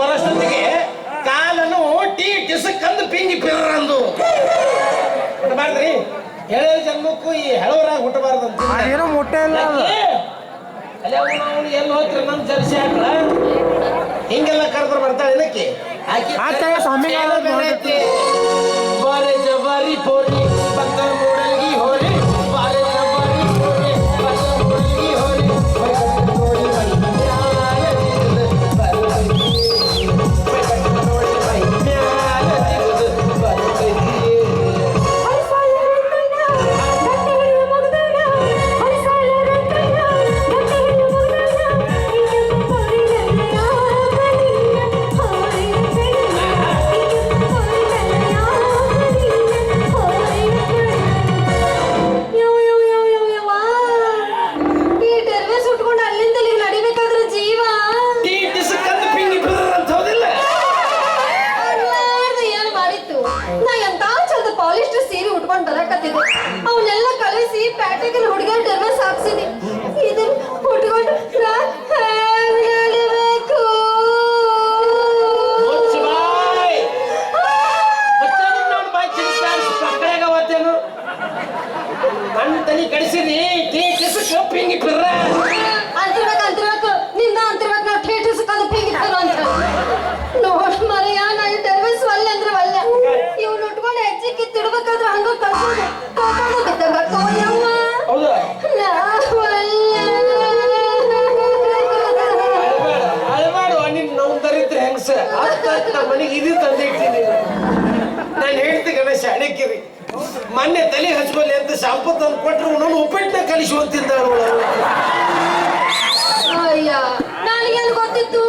ಬರೋಷ್ಟೊತ್ತಿಗೆ ಕಾಲನ್ನು ಟೀ ಟಿಸಕ್ಕಂದು ಪಿಂಗಿ ಪಿರಂದು ಹುಟ್ಟಬಾರ್ದ್ರಿ ಎಳೆ ಜನ್ಮಕ್ಕೂ ಈ ಹೆಳವರಾಗ ಹುಟ್ಟಬಾರ್ದಂತ ಏನೋ ಮುಟ್ಟೆ ಇಲ್ಲ. ಅಲ್ಲಿ. ಅವನು ಎಲ್ಲಿ ಹೋಗ್ತಾರೆ ನಮ್ಮ ಜರ್ಸಿ ಹಾಕಳ ಹಿಂಗೆಲ್ಲ ಕರೆದ್ರೆ ಬರ್ತಾಳೆ ಇದಕ್ಕೆ ಆಕಿ ಆತ ಸ್ವಾಮಿ ಬೇರೆ. ಜವಾರಿ ಪೋರಿ ಕಳಿಸಿ ಪ್ಯಾಟೆಗೆ ಮೊನ್ನೆ ತಲೆ ಹಚ್ಕೊಳ್ಳಿ ಅಂತ ಶಾಂಪು ತಂದು ಕೊಟ್ರು ನಾನು ಉಪ್ಪಿಟ್ಟನ್ನ ಕಲಿಸುವಂತಿದ್ದಾಳು ಅಯ್ಯ ನನಗೆ ಗೊತ್ತಿತ್ತು?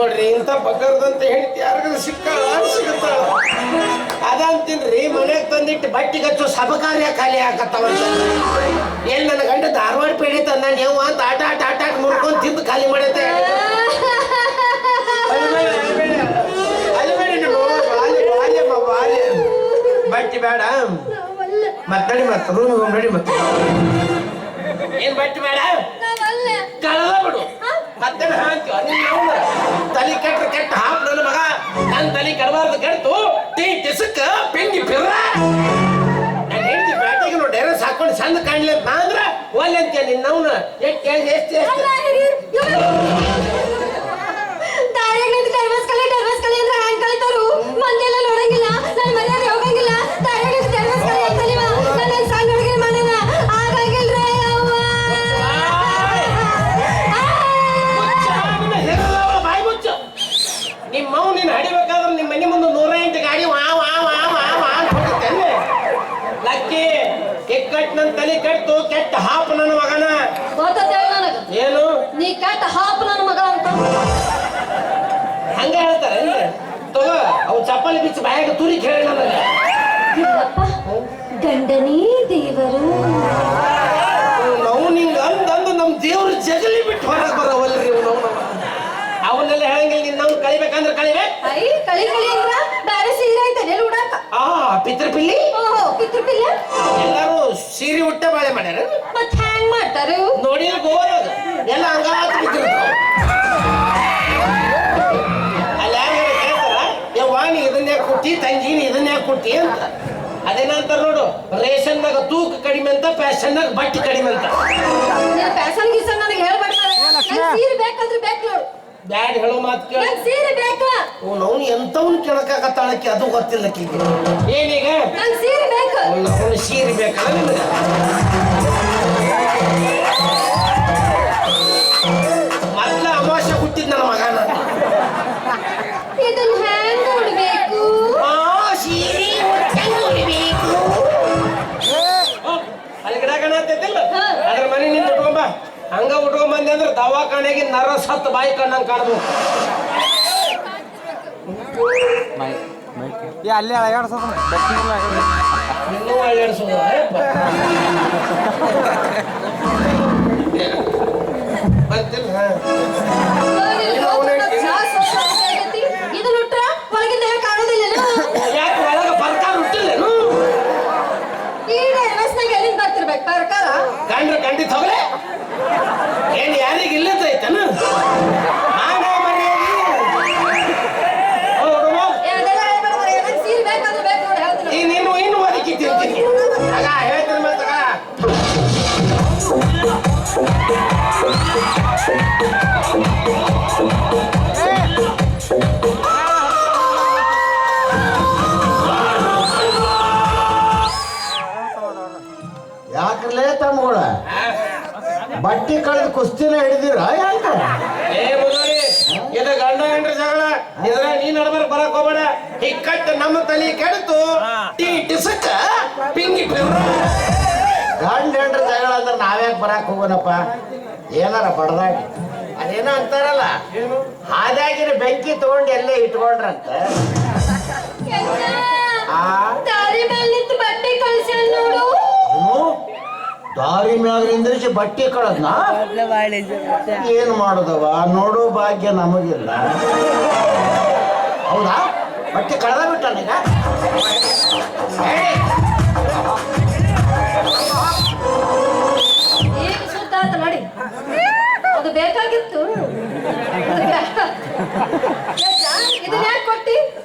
ನೋಡ್ರಿ ಇಂಥ ಬಗ್ಗರದಂತ ಹೇಳ್ತಿ ಯಾರಿಗಾರ ಸಿಕ್ಕಾಳ ಸಿಗುತ್ತಾಳ ಅದಂತೀನ್ರಿ ಮನೆಗೆ ತಂದಿಟ್ಟು ಬಟ್ಟಿಗೆ ಹಚ್ಚೋ ಸಬಕಾರ್ಯ ಖಾಲಿ ಆಗತ್ತವಂತ ಎಲ್ಲಿ ನನ್ನ ಗಂಡ ಧಾರವಾಡ ಪೇಡಿ ತಂದ ನೀವು ಅಂತ ಆಟ ಆಟ ಆಟ ಆಟ ಮುಡ್ಕೊಂಡು ತಿಂದು ಖಾಲಿ ಬಾಲ್ಯ. ಬಟ್ಟಿ ಬೇಡ. ಮತ್ತಡಿ ಮತ್ತೆ ರೂಮಿಗೆ ಹೋಗಿ ನಡಿ ಮತ್ತೆ. ಏನ್ ಬಟ್ಟಿ ಬೇಡ? ಕಳೆದ ಬಿಡು. ಮತ್ತೆ ಹಾಕ್ತೀವಿ ನಿನ್ನ ತಲೆ ಕೆಟ್ಟ ಕೆಟ್ಟ ಹಾಪ್ ನನ್ನ ಮಗ. ನನ್ನ ತಲೆ ಕೆಡಬಾರ್ದು ಕೆಡ್ತು. ಟೀ ಟಿಸಕ್ ಪಿಂಡಿ ಪಿರ್ರ ಡೈರೆಸ್ ಹಾಕೊಂಡು ಚಂದ ಕಾಣ್ಲಿ ಅಂತ ಅಂದ್ರೆ, ಒಲ್ಲೆ ಅಂತೀಯ ನಿನ್ನ ಅವ್ನ ಎಷ್ಟು ಎಷ್ಟು? ಎಷ್ಟು ನನಗೆ ಇಲ್ಲಪ್ಪ ಗಂಡನೇ ದೇವರು. ನಾವು ನಿಂಗ ಅಂದಂದು ನಮ್ಮ ದೇವ್ರ ಜಗಲಿ ಬಿಟ್ಟು ಹೊರಗೆ ಬರವಲ್ರಿ ಇವ್ನು ಅವನ್ನೆಲ್ಲ ಹೇಳಂಗಿಲ್ಲ ನಿನ್ನ ನಾವು ಕಳಿಬೇಕಂದ್ರೆ ಕಳಿವೆ. ಐ ಕಳಿ ಕಳಿ ಅಂದ್ರ ಬ್ಯಾರೆ ಸೀರೆ ಐತೆ ಉಡಾಕ. ಆ ಪಿತೃಪಿಲ್ಲಿ? ಓಹೋ ಪಿತೃಪಿಲ್ಲ? ಎಲ್ಲರೂ ಸೀರೆ ಉಟ್ಟ ಬಾಳೆ ಮಾಡ್ಯಾರ ಮತ್ತೆ ಹ್ಯಾಂಗ್ ಮಾಡ್ತಾರು? ನೋಡಿ ಗೋವಾಗ ಎಲ್ಲ ಹಂಗಾತ್ ಬಿದ್ದಿರ್ತಾವ ಇದನ್ನೇ ಕೊಟ್ಟಿ ತಂಗಿ ಇದನ್ನ ಇದನ್ನೇ ಕೊಟ್ಟಿ ಅಂತ. ಅದೇನಂತಾರ ನೋಡು ರೇಷನ್ದಾಗ ತೂಕ ಕಡಿಮೆ ಅಂತ ಫ್ಯಾಷನ್ನಾಗ ಬಟ್ಟೆ ಕಡಿಮೆ ಅಂತ. ಫ್ಯಾಷನ್ ಗೀಸನ್ ನನಗೆ ಹೇಳಬೇಡ ಲಕ್ಷ್ಮಿ. ನಂಗ್ ಸೀರೆ ಬೇಕಂದ್ರೆ ಬೇಕು ನೋಡು. ಬ್ಯಾಡ್ ಹೇಳೋ ಮಾತು ಕೇಳ. ಸೀರೆ ಬೇಕು. ಅವ್ನು ಎಂತವ್ನು ಕೇಳಕ್ಕಾಗತ್ತಾಳಕ್ಕೆ ಅದು ಗೊತ್ತಿಲ್ಲ ಆಕಿಗೆ. ಏನೀಗ ನಂಗ್ ಸೀರೆ ಬೇಕು. ಅವನು ಸೀರೆ ಬೇಕಲ್ಲ ನಿನಗೆ? ಹಾ. ಅದ್ರ ಮನೆ ನಿಂತು ಉಟ್ಕೊಂಬ ಹಂಗ ಉಟ್ಕೊಂಬಂದೆ ಅಂದ್ರೆ ದವಾಖಾನೆಗೆ ನರ ಸತ್ ಬಾಯಿ ಕಣ್ಣಂಗ್ ಕಾಣ್ಬೇಕು ಏ ಅಲ್ಲಿ ಅಳಗಾಡ್ಸೋದು. ಇನ್ನೂ. って食べれ ಬಟ್ಟಿ ಕಳೆದ ಕುಸ್ತಿನ ಹಿಡಿದಿರ? ಯಾಕ? ಏ ಇದು ಗಂಡ ಹೆಂಡ್ರ ಜಗಳ. ಇದ್ರ ನೀ ನಡ್ಬರ್ ಬರಕ್ ಹೋಗ್ಬೇಡ. ಹಿಕ್ಕಟ್ಟು ನಮ್ಮ ತಲೆ ಕೆಡ್ತು. ಟೀ ಟಿಸಕ್ಕ ಪಿಂಗಿ ಪಿರ್ರ. ಗಂಡ ಹೆಂಡ್ರ ಜಗಳ ಅಂದ್ರೆ ನಾವ್ಯಾಕೆ ಬರಕ್ ಹೋಗೋಣಪ್ಪ? ಏನಾರ ಬಡದಾಗ? ಅದೇನೋ ಅಂತಾರಲ್ಲ. ಹಾದಾಗಿನ ಬೆಂಕಿ ತಗೊಂಡು ಎಲ್ಲೇ ಇಟ್ಕೊಂಡ್ರಂತ? ಆ? ದಾರಿ ಮೇಲೆ ನಿಂತು ಬಟ್ಟೆ ಕಳ್ಸಿ ನೋಡು. ಏನು? ದಾರಿ ಮ್ಯಾಗ ನಿಂದ್ರಿಸಿ ಬಟ್ಟೆ ಕಳದ್ನ? ಏನ್ ಮಾಡುದವ? ನೋಡೋ ಭಾಗ್ಯ ನಮಗಿಲ್ಲ. ಹೌದಾ? ಬಟ್ಟೆ ಕಳೆದ ಬಿಟ್ಟನೀಗ ನೋಡಿ. ಅದು ಬೇಕಾಗಿತ್ತು.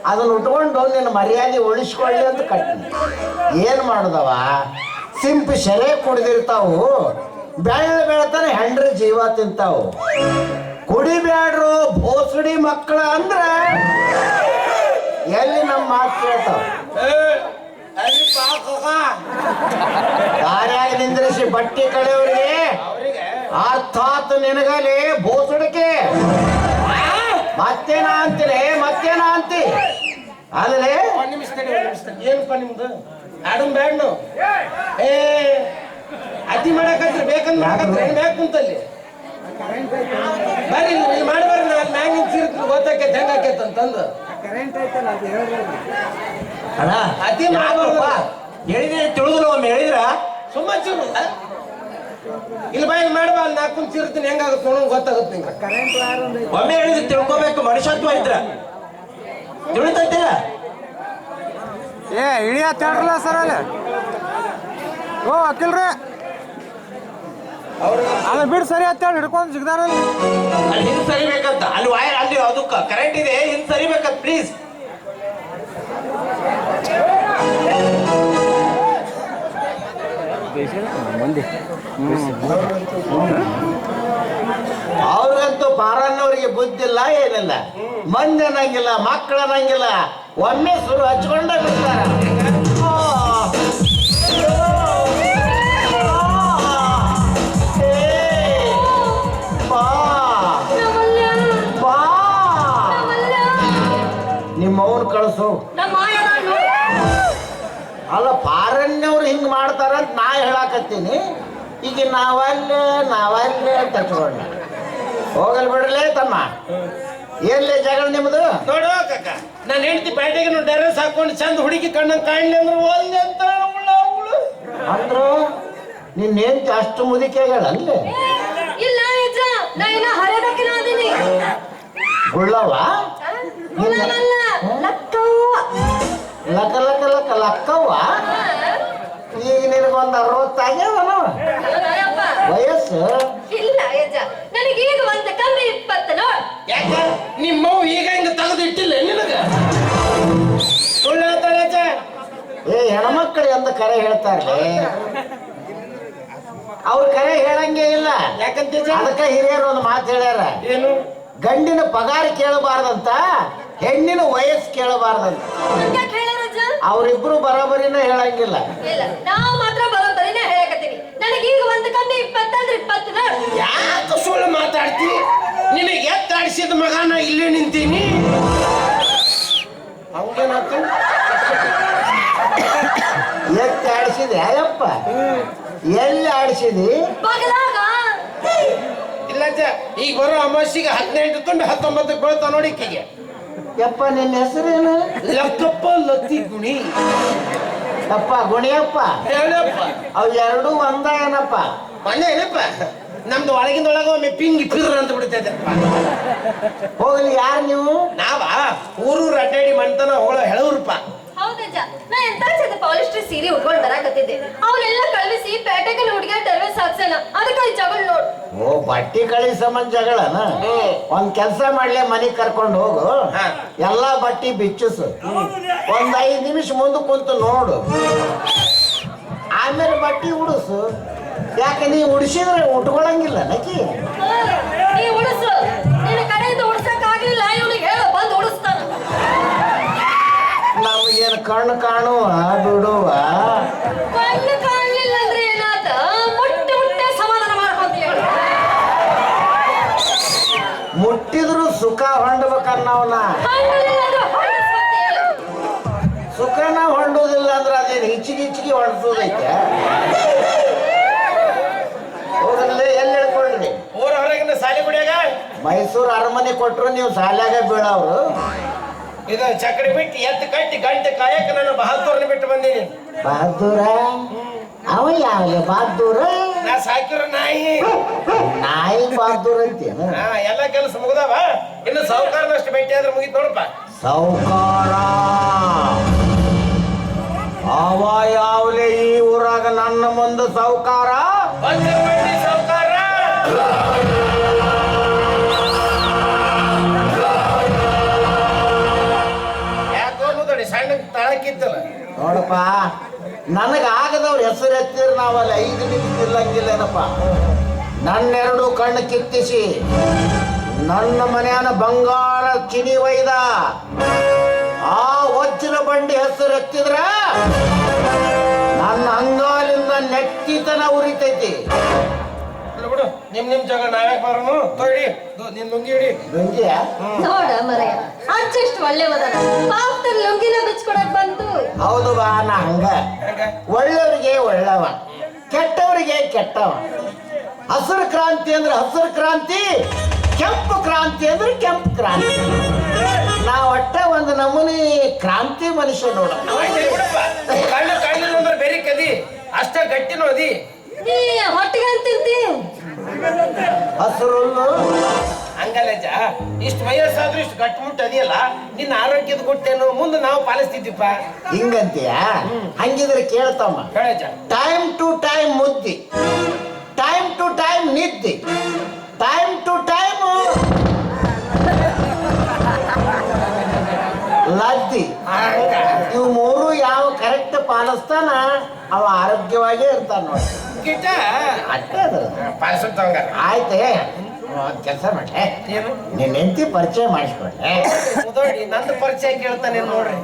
ಅದನ್ನ ಉಟ್ಕೊಂಡು ನಿನ್ನ ಮರ್ಯಾದೆ ಉಳಿಸ್ಕೊಳ್ಳಿ ಅಂತ ಕಟ್ಟಿ. ಏನ್ ಮಾಡುದವ? ಸಿಂಪು ಶೆರೆ ಕುಡ್ದಿರ್ತಾವು. ಬೆಳ್ಳ ಬೆಳತಾನೆ ಹೆಂಡ್ರ ಜೀವ ತಿಂತಾವು. ಕುಡಿಬ್ಯಾಡ್ರು ಭೋಸಡಿ ಮಕ್ಕಳ ಅಂದ್ರ ಎಲ್ಲಿ ನಮ್ಮ ಮಾತು ಕೇಳ್ತಾವ. ದಾರ್ಯಾಗ ನಿಂದ್ರಿಸಿ ಬಟ್ಟೆ ಕಳೆಯವ್ರಿಗೆ ಅರ್ಥಾತ್ ನಿನಗಲಿ ಭೋಸಡಿಕೆ ಮತ್ತೇನ ಅಂತೀರಿ? ಮತ್ತೇನ ಅಂತಿ? ಆದ್ರೆ. ಏನಪ್ಪ ನಿಮ್ದು? ಆಡಮ್ ಬ್ಯಾಡ್ ನಾವು ಏ ಅತಿ ಮಾಡಕತ್ರ ಬೇಕಂದ್ ಮಾಡಕತ್ರ ಏನ್ ಬೇಕು ಕುಂತಲ್ಲಿ ಬರ್ರಿ ಇಲ್ಲಿ ಇಲ್ಲಿ ನಾನು ಮ್ಯಾಂಗ್ ನಾ ಅಲ್ಲಿ ಮ್ಯಾಗ ನಿಂತ್ ಸೀರ್ತೀನಿ ಗೊತ್ತಾಕೈತೆ ಹೆಂಗ್ ಆಕೈತೆ ಅಂತಂದು. ಅಣ್ಣ ಅತಿ? ಮಾಡ್ಬಾರ್ದು. ಹೇಳಿದ್ರೆ ತಿಳಿದ್ರು ಒಮ್ಮೆ ಹೇಳಿದ್ರ? ಸುಮ್ಮ ಚಿರು ಇಲ್ಲಿ ಬಾ ಇಲ್ಲಿ ಮಾಡ್ಬಾ ಅಲ್ಲಿ ನಾಲ್ಕು ಕುಂತ್ ಸೀರ್ತೀನಿ ಹೆಂಗಾಗುತ್ತೆ ನೋಡೋಣ ಗೊತ್ತಾಗುತ್ತೆ ನಿಂಗೆ. ಒಮ್ಮೆ ಹೇಳಿದ್ರೆ ತಿಳ್ಕೊಬೇಕು ಮನುಷ್ಯತ್ವ ಇದ್ರ. ತಿಳಿತೈತಿಲ್ಲ ಏ ಇಳಿ ಹತ್ತಾಡ್ರಲ್ಲ ಸರ್ ಅಲ್ಲಿ? ಓ ಅಕ್ಕಿಲ್ರಿ ಅದ ಬಿಡು ಸರಿ ಹತ್ತಾಡ್ ಹಿಡ್ಕೊಂಡು ಜಿಗ್ದಾರಲ್ಲಿ ಅಲ್ಲಿ. ಹಿಂದ್ ಸರಿಬೇಕಂತ. ಅಲ್ಲಿ ವೈರ್ ಅಲ್ಲಿ ಅದು ಕರೆಂಟ್ ಇದೆ, ಹಿಂದ್ ಸರಿಬೇಕಂತ ಪ್ಲೀಸ್ ಅವ್ರಿಗಂತೂ ಪಾರನ್ನವ್ರಿಗೆ ಬುದ್ಧಿಲ್ಲ, ಏನಿಲ್ಲ. ಮಂದಿ ಅನ್ನಂಗಿಲ್ಲ ಮಕ್ಕಳು ಅನ್ನಂಗಿಲ್ಲ ಒಮ್ಮೆ ಸುರು ಹಚ್ಕೊಂಡ ಬಿಡ್ತಾರ. ಅಲ್ಲ, ಪಾರಣ್ಯವ್ರು ಹಿಂಗ್ ಮಾಡ್ತಾರಂತ ನಾ ಹೇಳಾಕತ್ತೀನಿ. ಈಗ ನಾವಲ್ಲೇ ನಾವಲ್ಲೇ ಅಂತ ಹಚ್ಕೊಂಡ ಹೋಗಲ್ ಬಿಡ್ಲೇ ತಮ್ಮ. ಎಲ್ಲೇ ಜಗಳ ನಿಮ್ದು? ನೋಡು ಕಕ್ಕ ನನ್ನ ಹೆಂಡತಿ ಬ್ಯಾಟಿಗೆ ಡ್ರೆಸ್ ಹಾಕೊಂಡು ಚಂದ ಹುಡುಗಿ ಕಣ್ಣ ಕಾಣ್ಲಿ ಅಂದ್ರೆ ಒಲ್ಲೆ ಅಂತ ಅಂದ್ರು? ನಿನ್ನ ಹೆಂಡತಿ ಅಷ್ಟು ಮುದಿಕೆಗಳಲ್ಲೇ ಇಲ್ಲ ಯಜ್ಜ ನಾ ಇನ್ನ ಹರಿಯೋದಕ್ಕಿನ ಅದೀನಿ. ಗುಳ್ಳವ ಗುಳ್ಳವಲ್ಲ ಲಕ್ಕವ್ವ. ಲಕ ಲಕ ಲಕ ಲಕ್ಕವ್ವ? ಈಗ ನಿನಗೊಂದು ಅರವತ್ತಾಗ್ಯಾವನವ ಅಯ್ಯಪ್ಪ. ವಯಸ್ಸು? ಇಲ್ಲ ಯಜ್ಜ ನನಗೆ ಈಗ ಒಂದು ಯಾಕ? ನಿಮ್ಮವ್ ಈಗ ಹಿಂಗ ತೆಗೆದು ಇಟ್ಟಿಲ್ಲ ನಿನಗ? ಸುಳ್ಳು ಹೇಳ್ತಾರೆ ಆಚೆ. ಏ ಹೆಣ್ಮಕ್ಳು ಎಂದ ಕರೆ ಹೇಳ್ತಾರೆ ಅವ್ರ ಕರೆ ಹೇಳಂಗೇ ಇಲ್ಲ. ಯಾಕಂತ? ಅದಕ್ಕೆ ಹಿರಿಯರು ಒಂದು ಮಾತು ಹೇಳ್ಯಾರ. ಏನು? ಗಂಡಿನ ಪಗಾರ ಕೇಳಬಾರ್ದಂತ ಹೆಣ್ಣಿನ ವಯಸ್ಸು ಕೇಳಬಾರ್ದಂತ. ಯಾಕೆ ಹೇಳ್ಯಾರ ಅಜ್ಜ ಅವರಿಬ್ರು ಬರೋಬರಿನ ಹೇಳಂಗಿಲ್ಲ. ಇಲ್ಲ ನಾವು ಮಾತ್ರ ಬರೋಬ್ಬರಿನೇ ಹೇಳಕತ್ತೀನಿ ನನಗೆ ಈಗ ಒಂದು ಕಮ್ಮಿ ಇಪ್ಪತ್ತಂದ್ರೆ ಇಪ್ಪತ್ತು ಯಾಕೆ ಸುಳ್ಳು ಮಾತಾಡ್ತಿ? ಎತ್ತಾಡಿಸಿದ ಮಗನ ಇಲ್ಲೇ ನಿಂತೀನಿ. ಅವನೇನಾಯ್ತು? ಎತ್ತಿ ಆಡಿಸಿದೆ ಅಯ್ಯಪ್ಪ. ಎಲ್ಲಿ ಆಡಿಸಿದಿ? ಇಲ್ಲ ಅಜ್ಜ ಈಗ ಬರೋ ಅಮಾಸಿಗೆ ಹದಿನೆಂಟು ತುಂಡು ಹತ್ತೊಂಬತ್ತು ಬೀಳ್ತಾವ ನೋಡಿ ಈಕೆಗೆ. ಯಪ್ಪ ನಿನ್ನ ಹೆಸರೇನು? ಲಕ್ಕಪ್ಪ ಲತ್ತಿ ಗುಣಿ. ಅಪ್ಪ ಗುಣಿಯಪ್ಪ. ಹೇಳಪ್ಪ. ಅವು ಎರಡೂ ಒಂದ ಏನಪ್ಪ? ಮನೆ ಏನಪ್ಪ? ನಮ್ದು ಒಳಗಿಂದ ಒಳಗ ಒಮ್ಮೆ ಪಿಂಗಿ ಪಿರ್ ಅಂತ ಬಿಡ್ತೈತೆ ಹೋಗಲಿ ಯಾರು ನೀವು? ನಾವಾ? ಊರೂರು ಅಡ್ಡಾಡಿ ಮಂತನ ಹೋಳ ಹೇಳವ್ರಪ್ಪ ಹೌದಜ್ಜ ನಾ ಎಂತ ಚಂದ ಪಾಲಿಸ್ಟರ್ ಸೀರೆ ಉಟ್ಕೊಂಡು ಬರಾಕತ್ತಿದ್ದೆ. ಅವನ್ನೆಲ್ಲ ಕಳಿಸಿ ಪೇಟೆಗೆ ಹುಡುಗ ಟರ್ವೆಸ್ ಹಾಕ್ಸೇನ ಅದಕ್ಕೆ ಈ ಜಗಳ ನೋಡ್. ಓ ಬಟ್ಟಿ ಕಳಿ ಸಂಬಂಧ ಜಗಳನ ಒಂದ್ ಕೆಲ್ಸ ಮಾಡ್ಲೆ ಮನಿಗ್ ಕರ್ಕೊಂಡು ಹೋಗು. ಹಾ. ಎಲ್ಲಾ ಬಟ್ಟಿ ಬಿಚ್ಚಿಸು. ಒಂದ್ ಐದ್ ನಿಮಿಷ ಮುಂದೆ ಕುಂತು ನೋಡು. ಆಮೇಲೆ ಬಟ್ಟಿ ಉಡಿಸು. ಯಾಕೆ ನೀ ಉಡಿಸಿದ್ರೆ ಉಟ್ಕೊಳಂಗಿಲ್ಲ ನಕಿ? ನೀ ಉಡಿಸು. ಕಣ್ಣು ಕಾಣುವ ಬಿಡುವ? ಮುಟ್ಟಿದ್ರು ಸುಖ ಹೊಂಡ್ಬೇಕನ್ನವನ. ಸುಖನ ಹೊಂಡುದಿಲ್ಲ ಅಂದ್ರೆ ಅದೇನು ಹಿಚ್ಚಿಗೆ ಹಿಚ್ಚಿಗೆ ಹೊಂಡಿಸೋದೈತೆ? ಸಾಲಿ ಗುಡಿಯಾಗ ಮೈಸೂರು ಅರಮನೆ ಕೊಟ್ರು ನೀವು ಸಾಲ್ಯಾಗ ಬೀಳವ್ರು. ಇದು ಚಕ್ರ ಬಿಟ್ಟು ಎತ್ತು ಕಟ್ಟಿ ಗಂಟೆ ಕಾಯಕ ನಾನು ಬಹದ್ದೂರ್ನ ಬಿಟ್ಟು ಬಂದೀನಿ. ಬಹದ್ದೂರ? ಅವ ಯಾವ ಬಹದ್ದೂರ? ನಾ ಸಾಕಿರೋ ನಾಯಿ. ನಾಯಿ ಬಹದ್ದೂರ್ ಅಂತೀಯ ಹಾ ಎಲ್ಲ ಕೆಲಸ ಮುಗ್ದವ? ಇನ್ನು ಸಾವುಕಾರನಷ್ಟು ಭೇಟಿ ಆದ್ರೆ ಮುಗಿತು ನೋಡಪ್ಪ. ಸೌಕಾರ ಅವ ಯಾವಲೇ ಈ ಊರಾಗ ನನ್ನ ಮುಂದೆ ಸೌಕಾರ ಸಾವುಕಾರ. ನೋಡಪ್ಪ ನನಗ ಆಗದವ್ರ ಹೆಸರು ಎತ್ತಿರ ನಾವಲ್ಲಿ ಐದು ನಿಮಿಷ ನಿಲ್ಲಂಗಿಲ್ಲೇನಪ್ಪ ನನ್ನೆರಡು ಕಣ್ಣು ಕಿತ್ತಿಸಿ, ನನ್ನ ಮನೆಯನ ಬಂಗಾರ ಚಿನಿ ಒಯ್ದ, ಆ ವಜ್ರ ಬಂಡಿ ಹೆಸರು ಎತ್ತಿದ್ರ ನನ್ನ ಅಂಗಾಲಿಂದ ನೆಟ್ಟಿತನ ಉರಿತೈತಿ. ಬಿಡು. ನಿಮ್ ನಿಮ್ ಜಾಗ ನಾವ್ಯಾಕೆ ಬರೋನು. ತೊಳಿ ನಿನ್ ಲುಂಗಿ ಹಿಡಿ. ಗಂಜಿಯ ನೋಡ ಮರೆಯ ಅಜ್ಜೆಷ್ಟು ಒಳ್ಳೆವದ ಪಾಪದ ಲುಂಗಿನ ಬಿಚ್ಕೊಡಕ್ ಬಂತು. ಹೌದು ಬಾ ನಾ ಹಂಗ. ಒಳ್ಳವರಿಗೆ ಒಳ್ಳೆಯವರಿಗೆ ಒಳ್ಳೆವ ಕೆಟ್ಟವರಿಗೆ ಕೆಟ್ಟವ. ಹಸಿರು ಕ್ರಾಂತಿ ಅಂದ್ರೆ ಹಸಿರು ಕ್ರಾಂತಿ ಕೆಂಪು ಕ್ರಾಂತಿ ಅಂದ್ರೆ ಕೆಂಪು ಕ್ರಾಂತಿ. ನಾ ಒಟ್ಟೆ ಒಂದು ನಮೂನಿ ಕ್ರಾಂತಿ ಮನುಷ್ಯ ನೋಡ. ಕಣ್ಣು ಕಣ್ಣಿನ ಅಂದ್ರೆ ಬೇರೆ ಕದಿ. ಅಷ್ಟ ಗಟ್ಟಿನೂ ನೀ ಹೊಟ್ಟಿಗೆ ಅಂತ ತಿಂತಿ ಹಸಿರು ಹಂಗಲ್ಲಜ್ಜ ಇಷ್ಟು ವಯಸ್ಸಾದ್ರೂ ಇಷ್ಟು ಗಟ್ಟಿಮುಟ್ಟು ಅದಿಯಲ್ಲ ನಿನ್ನ ಆರೋಗ್ಯದ ಗುಟ್ಟೇನು ಮುಂದೆ ನಾವು ಪಾಲಿಸ್ತಿದ್ದೀಪ ಹಿಂಗಂತೀಯ? ಹಂಗಿದ್ರೆ ಕೇಳ್ತಮ್ಮ. ಹೇಳಜ್ಜ. ಟೈಮ್ ಟು ಟೈಮ್ ಮುದ್ದಿ. ಟೈಮ್ ಟು ಟೈಮ್ ನಿದ್ದಿ. ಟೈಮ್ ಟು ಟೈಮ್ ಲದ್ದಿ. ಇವು ಮೂರು ಯಾವ ಪಾಲಿಸ್ತಾನ ಅವ ಆರೋಗ್ಯವಾಗೇ ಇರ್ತಾನ ನೋಡಿ. ಅಷ್ಟೇ ಅದ್ರದ್ದು. ಪಾಲಿಸುತ್ತವಂಗ ಆಯ್ತೆ ಕೆಲಸ ಮಾಡ್ಲೆ ಏನು? ನಿನ್ನ ಹೆಂಡತಿ ಪರಿಚಯ ಮಾಡಿಸ್ಕೊಂಡೆ ಮುದೋಡಿ ನಂದು ಪರಿಚಯ ಕೇಳ್ತಾನೆ ನೋಡ್ರಿ.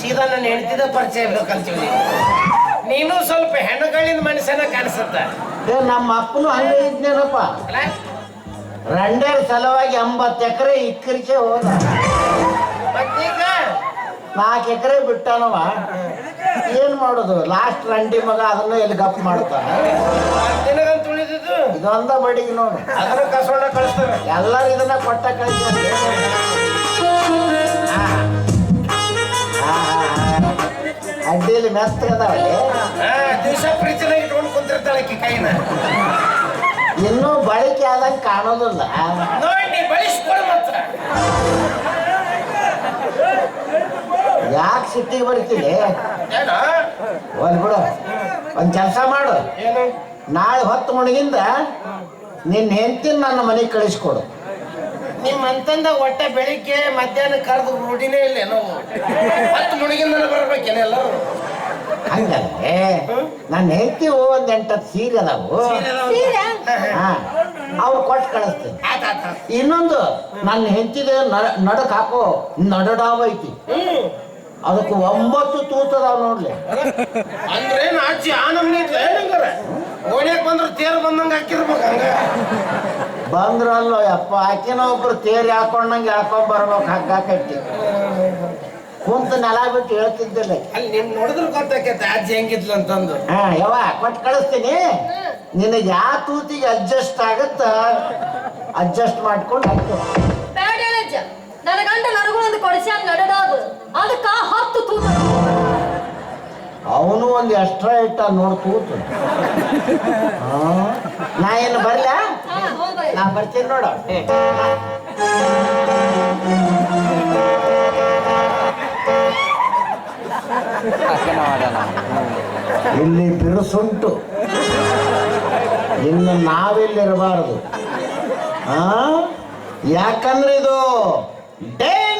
ಸೀದಾ ನನ್ನ ಹೆಂಡತಿದ ಪರಿಚಯ ಬೇಕಂತೀವಿ. ನೀವು ನೀನು ಸ್ವಲ್ಪ ಹೆಣ್ಣುಗಳಿನ ಮನುಷ್ಯನ ಕಾಣಿಸುತ್ತ. ಏ, ನಮ್ಮ ಅಪ್ಪನು ಹಂಗೆ ಇದ್ನೇನಪ್ಪ? ರಂಡರ್ ರಂಡೇರ್ ಸಲುವಾಗಿ ಎಂಬತ್ತು ಎಕರೆ ಇಕ್ಕರಿಕೆ ಹೋದ. ಮತ್ತೀಗ? ನಾಲ್ಕು ಎಕರೆ ಬಿಟ್ಟಾನವ. ಏನ್ ಮಾಡೋದು? ಲಾಸ್ಟ್ ರಂಡಿ ಮಗ ಅದನ್ನ ಎಲ್ಲಿ ಗಪ್ ಮಾಡ್ತಾನೆ? ನಿನಗಂತ ಉಳಿದಿದ್ದು? ಇದೊಂದ ಬಡಿಗೆ ನೋಡು. ಅದನ್ನ ಕಸೋಣ ಕಳಿಸ್ತಾರೆ ಎಲ್ಲರೂ ಇದನ್ನ ಕೊಟ್ಟ ಕಳಿಸಿ ಅಡ್ಡಿಯಲ್ಲಿ ಮೆತ್ತಗದವಲ್ಲಿ ದಿವಸ ಪ್ರೀತಿನ ಇಟ್ಕೊಂಡು ಕುಂತಿರ್ತಾಳೆ ಆಕಿ ಕೈನ. ಇನ್ನೂ ಬಳಕೆ ಆದಂಗೆ ಕಾಣೋದಿಲ್ಲ. ನೋಡಿ ನೀ ಬಳಸ್ಕೊಡು ಮಾತ್ರ. ಯಾಕೆ ಸಿಟ್ಟಿಗೆ ಬರ್ತೀನಿ ಏನೋ? ಒಂದ್ ಬಿಡು. ಒಂದ್ ಕೆಲಸ ಮಾಡು. ಏನು? ನಾಳೆ ಹೊತ್ತು ಮುಣಗಿಂದ ನಿನ್ನ ಹೆಂಡತಿನ ನನ್ನ ಮನೆಗೆ ಕಳಿಸ್ಕೊಡು. ನಿಮ್ಮ ಅಂತಂದ ಹೊಟ್ಟೆ ಬೆಳಿಗ್ಗೆ ಮಧ್ಯಾಹ್ನ ಕರೆದು ರೂಢಿನೇ ಇಲ್ಲ ನಾವು ಹತ್ತು ಮುಳುಗಿಂದ ಬರ್ಬೇಕೇನೆ ಎಲ್ಲರೂ? ಹಂಗಲ್ಲೇ ನನ್ನ ಹೆಂಡತಿ ಒಂದ್ ಎಂಟತ್ತು ಸೀರೆ ಅದಾವು. ಅವ್ರು ಕೊಟ್ಟು ಕಳಿಸ್ತೀನಿ. ಇನ್ನೊಂದು ನನ್ನ ಹೆಂಡತಿದ ನಡಕ್ ಹಾಕೋ ನಡಡಾವೈತಿ ಅದಕ್ಕೆ ಒಂಬತ್ತು ತೂತದ ನೋಡ್ಲಿ. ಅಂದ್ರೆ ಅಜ್ಜಿ ಆ ನಮ್ನಿ ಇಟ್ಲ ಏನಂಗಾರ ಓಣ್ಯಾಕ್ ಬಂದ್ರೆ ತೇರು ಬಂದಂಗ ಹಾಕಿರ್ಬೇಕು ಹಂಗ. ಬಂದ್ರಲ್ಲೋ ಯಪ್ಪ ಆಕಿನ ಒಬ್ರು ತೇರ್ ಹಾಕೊಂಡಂಗೆ ಹಾಕೊಂಡ್ ಬರ್ಬೇಕು ಹಗ್ಗ ಕಟ್ಟಿ. ಕುಂತ ನೆಲ ಬಿಟ್ಟು ಹೇಳ್ತಿದ್ದಿಲ್ಲ. ಅಲ್ಲಿ ನಿಮ್ ನೋಡಿದ್ರೆ ಗೊತ್ತಾಕೈತೆ ಅಜ್ಜಿ ಹೆಂಗಿದ್ಲು ಅಂತಂದು. ಹಾ ಯವ್ವ ಕೊಟ್ಟು ಕಳಿಸ್ತೀನಿ. ನಿನಗೆ ಯಾವ ತೂತಿಗೆ ಅಡ್ಜಸ್ಟ್ ಆಗತ್ತ ಅಡ್ಜಸ್ಟ್ ಮಾಡ್ಕೊಂಡು ಹಾಕ್ತೇವೆ. ಕೊಡಿಸ್ಯಾನ ಅದಕ್ಕ ಹತ್ತು ತೂತ ಅವನು ಒಂದು ಎಕ್ಸ್ಟ್ರಾ ಇಟ್ಟ ನೋಡ್ ತೂತು. ನಾ ಏನು ಬರ್ಲ? ನಾ ಬರ್ತೀನಿ ನೋಡು. ಇಲ್ಲಿ ಬಿರುಸುಂಟು. ಇನ್ನು ನಾವಿಲ್ಲಿರಬಾರದು. ಆ ಯಾಕಂದ್ರೆ ಇದು ಡೇಂಜರ್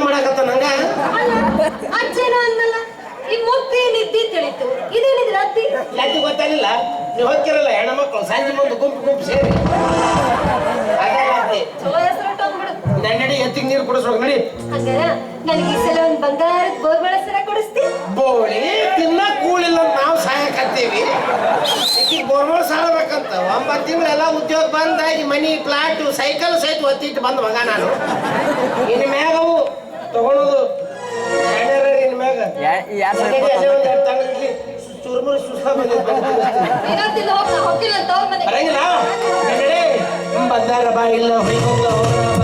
ಹತ್ತಿ ಮಾಡಕತ್ತ ನಂಗ ಅಜ್ಜೇನೋ ಅಂದಲ್ಲ ಈ ಮುತ್ತಿ ನಿದ್ದಿ ತಿಳಿತು. ಇದೇನಿದ್ರ ಅತ್ತಿ ಲತ್ತಿ ಗೊತ್ತಾಗಿಲ್ಲ ನೀವು ಹೋಗ್ತಿರಲ್ಲ ಹೆಣ್ಮಕ್ಳು ಸಂಜೆ ಮುಂದೆ ಗುಂಪು ಗುಂಪು ಸೇರಿ. ಅದೇ ಲತ್ತಿ. ಚಲೋ ಹೆಸರು ಬಿಡು ನಡಿ ಎತ್ತಿಗೆ ನೀರು ಕುಡಿಸ್ಬೇಕು ನಡಿ. ಹಂಗಾರ ನನಗೆ ಈ ಸಲ ಒಂದು ಬಂಗಾರದ ಬೋರ್ಗಳ ಸರ ಕೊಡಿಸ್ತಿ. ಬೋಳಿ ತಿನ್ನ ಕೂಳಿಲ್ಲ ನಾವು ಸಹಾಯಕತ್ತೀವಿ ಈಕಿಗೆ ಬೋರ್ಬೋಳ್ ಸಾಲ ಬೇಕಂತ ಒಂಬತ್ತು ತಿಂಗಳೆಲ್ಲ ಉದ್ಯೋಗ ಬಂದಾಗಿ ಮನಿ ಪ್ಲಾಟು ಸೈಕಲ್ ಸಹಿತ ಒತ್ತಿಟ್ಟು ಬಂದ್ ಮಗ ನಾನು. ಇನ್ನು ಮ್ಯಾಗ ತಗೊಳೋದು ಚುರುಮುರು ಸುಸ್ತ ಬರಂಗಿಲ್ಲ ಬಂದಾರ ಬಾ ಇಲ್ಲ ಹೋಗು.